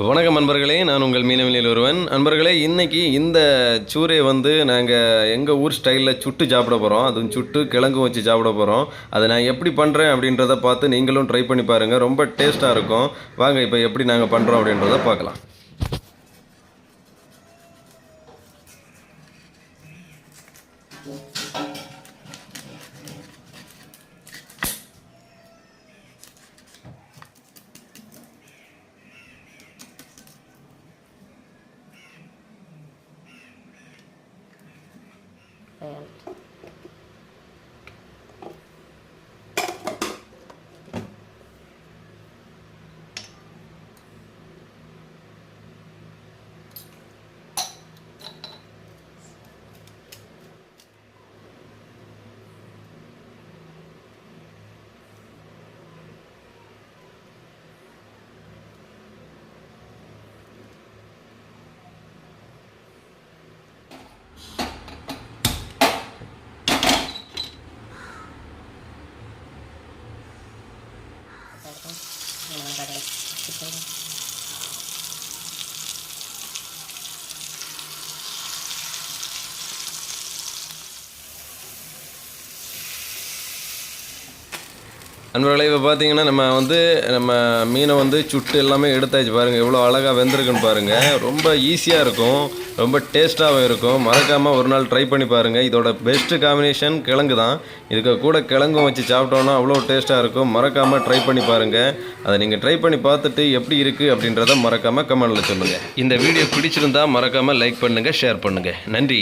வணக்கம் நண்பர்களே நான் உங்கள் மீனவெளியில் ஒருவன். நண்பர்களே இன்றைக்கி இந்த சூரை வந்து நாங்கள் எங்கள் ஊர் ஸ்டைலில் சுட்டு சாப்பிட போகிறோம் அதுவும் சுட்டு கிழங்கும் வச்சு சாப்பிட போகிறோம் அதை நான் எப்படி பண்ணுறேன் அப்படின்றத பார்த்து நீங்களும் ட்ரை பண்ணி பாருங்கள் ரொம்ப டேஸ்ட்டாக இருக்கும். வாங்க இப்போ எப்படி நாங்கள் பண்ணுறோம் அப்படின்றத பார்க்கலாம். and Vamos a levantar. நண்பர்களே இப்போ பார்த்தீங்கன்னா நம்ம வந்து நம்ம மீனை வந்து சுட்டு எல்லாமே எடுத்தாச்சு பாருங்கள் எவ்வளோ அழகாக வெந்திருக்குன்னு பாருங்கள் ரொம்ப ஈஸியாக இருக்கும். ரொம்ப டேஸ்ட்டாகவும் இருக்கும். மறக்காமல் ஒரு நாள் ட்ரை பண்ணி பாருங்கள் இதோட பெஸ்ட்டு காம்பினேஷன் கிழங்கு தான். இதுக்கு கூட கிழங்கும் வச்சு சாப்பிட்டோன்னா அவ்வளோ டேஸ்ட்டாக இருக்கும். மறக்காமல் ட்ரை பண்ணி பாருங்கள் அதை நீங்கள் ட்ரை பண்ணி பார்த்துட்டு எப்படி இருக்குது அப்படின்றத மறக்காமல் கமெண்டில் சொல்லுங்கள் இந்த வீடியோ பிடிச்சிருந்தா மறக்காமல் லைக் பண்ணுங்கள் ஷேர் பண்ணுங்கள் நன்றி.